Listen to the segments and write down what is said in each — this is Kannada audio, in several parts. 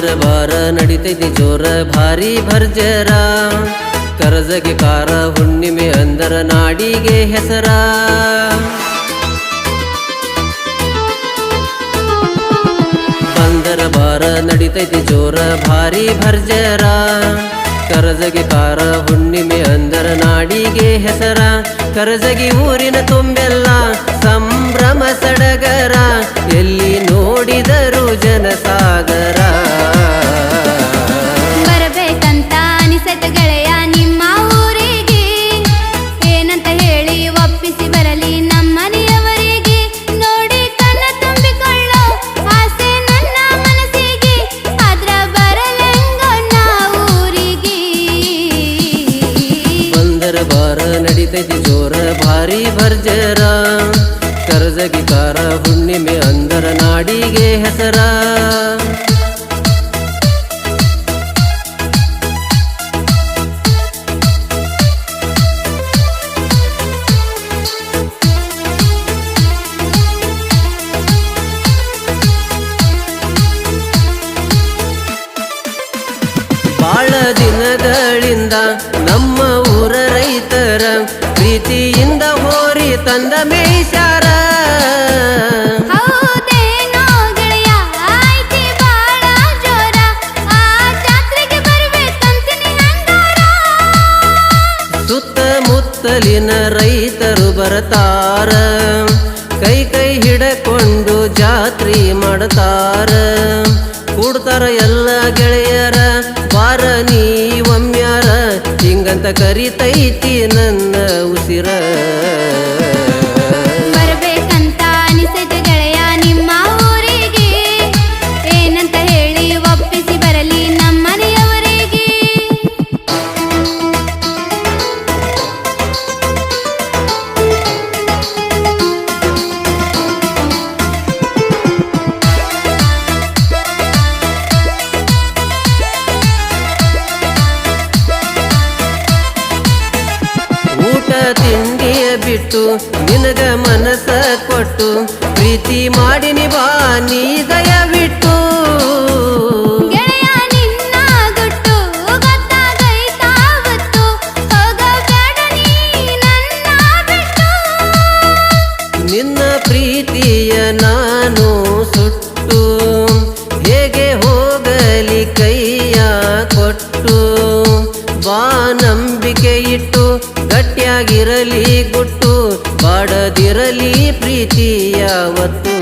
ಬಾರ ನಡಿತೈತಿ ಜೋರ ಭಾರಿ ಭರ್ಜರ. ಕರಜಗೆ ಕಾರ, ಹುಣ್ಣಿಮೆ ಅಂದರ ನಾಡಿಗೆ ಹೆಸರ. ಬಂದರ ಬಾರ ನಡಿತೈತಿ ಜೋರ ಭಾರಿ ಭರ್ಜರ. ಕರಜಗೆ ಕಾರ, ಹುಣ್ಣಿಮೆ ಅಂದರ ನಾಡಿಗೆ ಹೆಸರ. ಕರಜಗಿ ಊರಿನ ತುಂಬೆಲ್ಲ ಸಂಭ್ರಮ ಸಡಗರ ಎಲ್ಲಿ ನೋಡಿದರು ಜನಸಾಗರ. ಬರಬೇಕಂತ ಅನಿಸತ ಗೆಳೆಯ ನಿಮ್ಮ ಊರಿಗೆ ಏನಂತ ಹೇಳಿ ಒಪ್ಪಿಸಿ ಬರಲಿ ನಮ್ಮನೆಯವರಿಗೆ ನೋಡಿ ತುಂಬಿಕೊಳ್ಳೋ ಆಸೆ ನನ್ನ ಮನಸ್ಸಿಗೆ ಆದ್ರ ಬರಲೆಂಗೋ ನಾ ಊರಿಗೆ. ಬಂದರ ಬಾರ ನಡಿತೈತಿ ಜೋರ ಭಾರಿ ಭರ್ಜರ. ಕರಜಗಿ ಕಾರ ಹುಣ್ಣಿಮೆ ಅಂದರ ನಾಡಿಗೆ ಹೆಸರ. ಬಾಳ ದಿನಗಳಿಂದ ನಮ್ಮ ಊರ ರೈತರ ಪ್ರೀತಿಯಿಂದ ಹೋರಿ ತಂದ ಮೇಯ್ಸಾರ ಸುತ್ತಮುತ್ತಲಿನ ರೈತರು ಬರತಾರ. ಕೈ ಕೈ ಹಿಡಕೊಂಡು ಜಾತ್ರೆ ಮಾಡತಾರ. ಕೂಡ್ತಾರ ಎಲ್ಲ ಗೆಳೆಯರ ಬಾರ ನೀ ಒಮ್ಮ್ಯಾರ ಹಿಂಗಂತ ಕರಿತೈತಿ ನನ್ನ ಉಸಿರ. ಬಿಟ್ಟು ನಿನಗ ಮನಸ್ಸ ಕೊಟ್ಟು ಪ್ರೀತಿ ಮಾಡಿನಿ ಬಾ ನೀ ದಯವಿಟ್ಟು. ನಿನ್ನ ಪ್ರೀತಿಯ ನಾನು ಸುಟ್ಟು ನಂಬಿಕೆ ಇಟ್ಟು ಗಟ್ಟಿಯಾಗಿರಲಿ ಗುಟ್ಟು ಬಾಡದಿರಲಿ ಪ್ರೀತಿ ಯಾವತ್ತು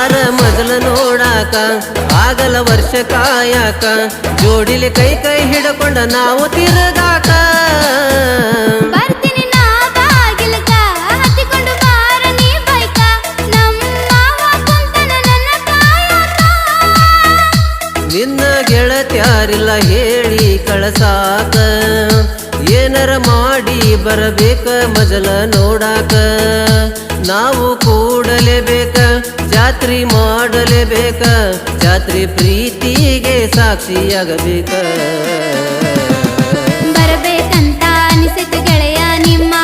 ಬಾರ ಮೊದಲ ನೋಡಾಕ? ಆಗಲ ವರ್ಷ ಕಾಯಾಕ? ಜೋಡಿಲಿ ಕೈ ಕೈ ಹಿಡಕೊಂಡ ನಾವು ತಿರುಗಾಕ. ನಿನ್ನ ಗೆಳತ್ಯಾರಿಲ್ಲ ಹೇಳಿ ಕಳಸಾಕ. ಏನರ ಮಾಡಿ ಬರಬೇಕ ಮೊದಲ ನೋಡಾಕ. ನಾವು ಕೂಡಲೇಬೇಕ ಜಾತ್ರೆ ಮಾಡಲೇಬೇಕ ಜಾತ್ರೆ ಪ್ರೀತಿಗೆ ಸಾಕ್ಷಿಯಾಗಬೇಕ. ಬರಬೇಕಂತ ಅನಿಸಿತು ಗೆಳೆಯ ನಿಮ್ಮ